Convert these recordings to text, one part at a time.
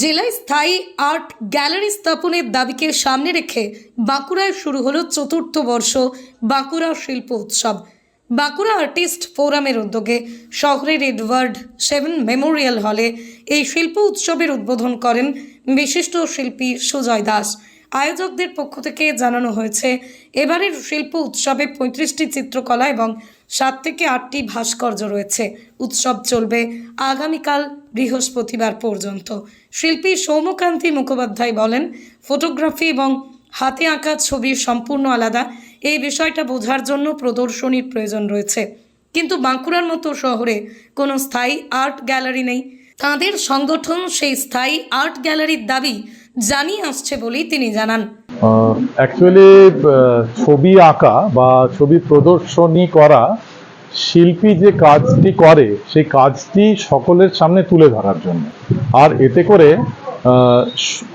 জেলায় স্থায়ী art gallery স্থাপনের দাবিকে সামনে রেখে বাঁকুড়ায় শুরু হলো চতুর্থ বর্ষ বাঁকুড়া শিল্প উৎসব। বাঁকুড়া আর্টিস্ট ফোরামের উদ্যোগে শহরের এডওয়ার্ড সেভেন মেমোরিয়াল হলে এই শিল্প উৎসবের উদ্বোধন করেন বিশিষ্ট শিল্পী সুজয় দাস। আয়োজকদের পক্ষ থেকে জানানো হয়েছে, এবারের শিল্প উৎসবে পঁয়ত্রিশটি চিত্রকলা এবং সাত থেকে আটটি ভাস্কর্য রয়েছে। উৎসব চলবে আগামীকাল বৃহস্পতিবার পর্যন্ত। শিল্পী সৌম্যকান্তি মুখোপাধ্যায় বলেন, ফটোগ্রাফি এবং হাতে আঁকা ছবি সম্পূর্ণ আলাদা। এই বিষয়টা বোঝার জন্য প্রদর্শনীর প্রয়োজন রয়েছে। কিন্তু বাঁকুড়ার মতো শহরে কোনো স্থায়ী আর্ট গ্যালারি নেই। তাঁদের সংগঠন সেই স্থায়ী আর্ট গ্যালারির দাবি জানিয়ে আসছে বলেই তিনি জানান। অ্যাকচুয়ালি ছবি আঁকা বা ছবি প্রদর্শনী করা শিল্পী যে কাজটি করে, সেই কাজটি সকলের সামনে তুলে ধরার জন্য। আর এতে করে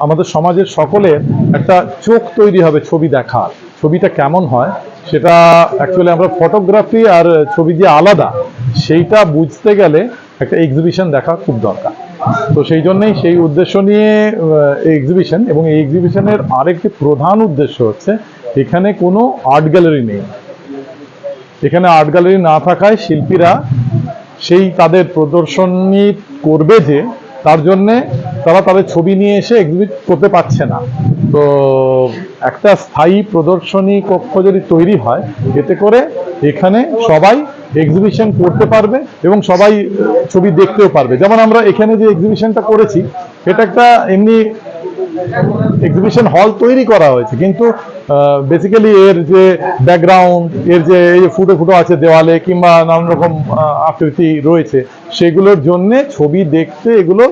আমাদের সমাজের সকলের একটা চোখ তৈরি হবে ছবি দেখার। ছবিটা কেমন হয়, সেটা অ্যাকচুয়ালি আমরা ফটোগ্রাফি আর ছবি যে আলাদা, সেইটা বুঝতে গেলে একটা এক্সিবিশন দেখা খুব দরকার। তো সেই জন্যই সেই উদ্দেশ্য নিয়ে এক্সিবিশন এবং এই এক্সিবিশনের আরেকটি প্রধান উদ্দেশ্য হচ্ছে, এখানে কোনো আর্ট গ্যালারি নেই। এখানে আর্ট গ্যালারি না থাকায় শিল্পীরা সেই তাদের প্রদর্শনী করবে যে, তার জন্যে তারা তাদের ছবি নিয়ে এসে এক্সিবিট করতে পারছে না। তো একটা স্থায়ী প্রদর্শনী কক্ষ যদি তৈরি হয়, এতে করে এখানে সবাই এক্সিবিশন করতে পারবে এবং সবাই ছবি দেখতেও পারবে। যেমন আমরা এখানে যে এক্সিবিশনটা করেছি, এটা একটা এমনি এক্সিবিশন হল তৈরি করা হয়েছে। কিন্তু বেসিক্যালি এর যে ব্যাকগ্রাউন্ড এর যে এই ফুটো ফুটো আছে দেওয়ালে কিংবা নানান রকম আকৃতি রয়েছে, সেগুলোর জন্য ছবি দেখতে এগুলো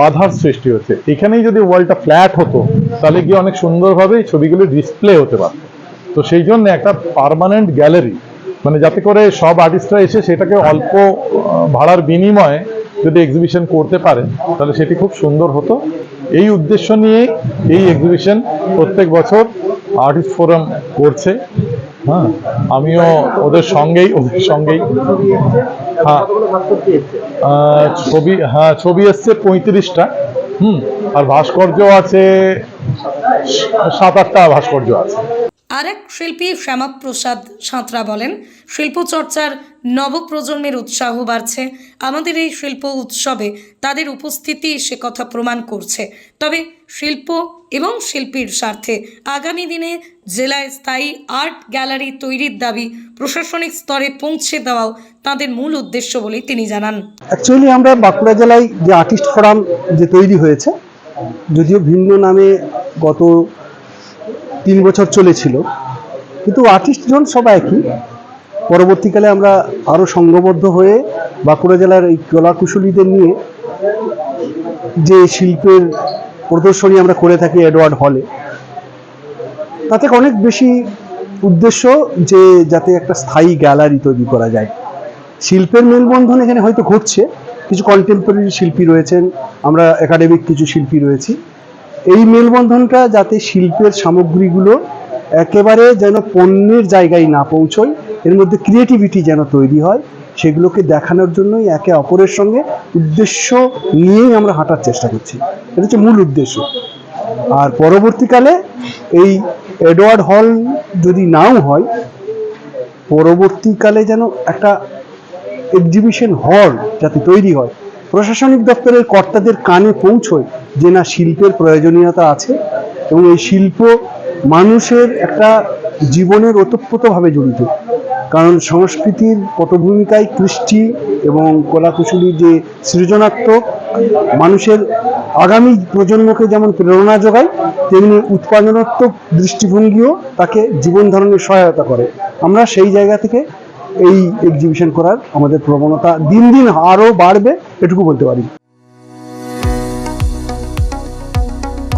বাধার সৃষ্টি হচ্ছে। এখানেই যদি ওয়ালটা ফ্ল্যাট হতো, তাহলে গিয়ে অনেক সুন্দরভাবে ছবিগুলো ডিসপ্লে হতে পারত। তো সেই জন্য একটা পার্মানেন্ট গ্যালারি মানে যাতে করে সব আর্টিস্টরা এসে সেটাকে অল্প ভাড়ার বিনিময়ে যদি এক্সিবিশন করতে পারে, তাহলে সেটি খুব সুন্দর হতো। এই উদ্দেশ্য নিয়ে এই এক্সিবিশন প্রত্যেক বছর আর্টিস্ট ফোরাম করছে। হ্যাঁ আমিও ওদের সঙ্গেই ওদের সঙ্গেই। হ্যাঁ ছবি হ্যাঁ ছবি এসছে পঁয়ত্রিশটা, হুম, আর ভাস্কর্য আছে, সাত আটটা ভাস্কর্য আছে। আরেক শিল্পী শ্যামাপ্রসাদ সাঁতরা বলেন, শিল্পচর্চার নবপ্রজন্মের উৎসাহ বাড়ছে। আমাদের এই শিল্প উৎসবে তাদের উপস্থিতি সে কথা প্রমাণ করছে। তবে শিল্প এবং শিল্পীর স্বার্থে আগামী দিনে জেলায় স্থায়ী আর্ট গ্যালারি তৈরির দাবি প্রশাসনিক স্তরে পৌঁছে দেওয়াও তাদের মূল উদ্দেশ্য বলেই তিনি জানান। অ্যাকচুয়ালি আমরা বাঁকুড়া জেলায় যে আর্টিস্ট ফোরাম যে তৈরি হয়েছে, যদিও ভিন্ন নামে গত তিন বছর চলেছিল। কিন্তু আর্টিস্টজন সব একই। পরবর্তীকালে আমরা আরও সংঘবদ্ধ হয়ে বাঁকুড়া জেলার এই কলাকুশলীদের নিয়ে যে শিল্পের প্রদর্শনী আমরা করে থাকি এডওয়ার্ড হলে, তাতে অনেক বেশি উদ্দেশ্য যে যাতে একটা স্থায়ী গ্যালারি তৈরি করা যায়। শিল্পের মেলবন্ধন এখানে হয়তো ঘটছে, কিছু কন্টেম্পোরারি শিল্পী রয়েছেন, আমরা একাডেমিক কিছু শিল্পী রয়েছি। এই মেলবন্ধনটা যাতে শিল্পের সামগ্রীগুলো একেবারে যেন পণ্যের জায়গায় না পৌঁছয়, এর মধ্যে ক্রিয়েটিভিটি যেন তৈরি হয়, সেগুলোকে দেখানোর জন্যই একে অপরের সঙ্গে উদ্দেশ্য নিয়েই আমরা হাঁটার চেষ্টা করছি। এটা হচ্ছে মূল উদ্দেশ্য। আর পরবর্তীকালে এই এডওয়ার্ড হল যদি নাও হয়, পরবর্তীকালে যেন একটা এক্সিবিশন হল যাতে তৈরি হয়, প্রশাসনিক দপ্তরের কর্তাদের কানে পৌঁছয় যে না শিল্পের প্রয়োজনীয়তা আছে এবং এই শিল্প মানুষের একটা জীবনের ওতপ্রোতভাবে জড়িত। কারণ সংস্কৃতির পটভূমিকায় কৃষ্টি এবং কলাকুশলীর যে সৃজনাত্মক মানুষের আগামী প্রজন্মকে যেমন প্রেরণা যোগায়, তেমনি উৎপাদনাত্মক দৃষ্টিভঙ্গিও তাকে জীবন ধারণের সহায়তা করে। আমরা সেই জায়গা থেকে এই এক্সিবিশন করার আমাদের প্রবণতা দিন দিন আরও বাড়বে, এটুকু বলতে পারি।